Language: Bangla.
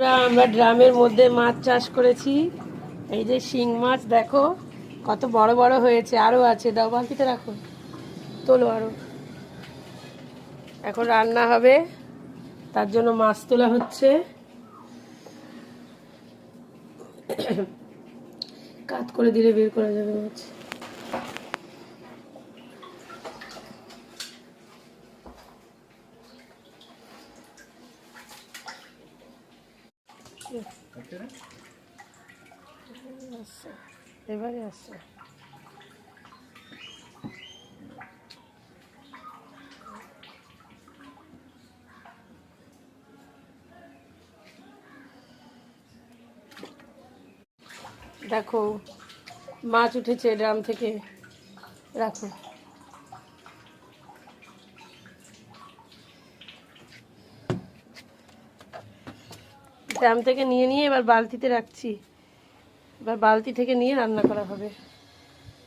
আমরা ড্রামের মধ্যে মাছ চাষ করেছি। এই যে শিং মাছ, দেখো, কত বড় বড় হয়েছে, আরও আছে। দাও বালতিতে রাখো। তোলো আরও। এখন রান্না হবে। তার জন্য মাছ তোলা হচ্ছে। কাত করে দিলে বের করা যাবে মাছ। এবারে আসছে দেখো মাছ উঠেছে ড্রাম থেকে। রাখো। ড্রাম থেকে নিয়ে নিয়ে এবার বালতিতে রাখছি। এবার বালতি থেকে নিয়ে রান্না করা হবে।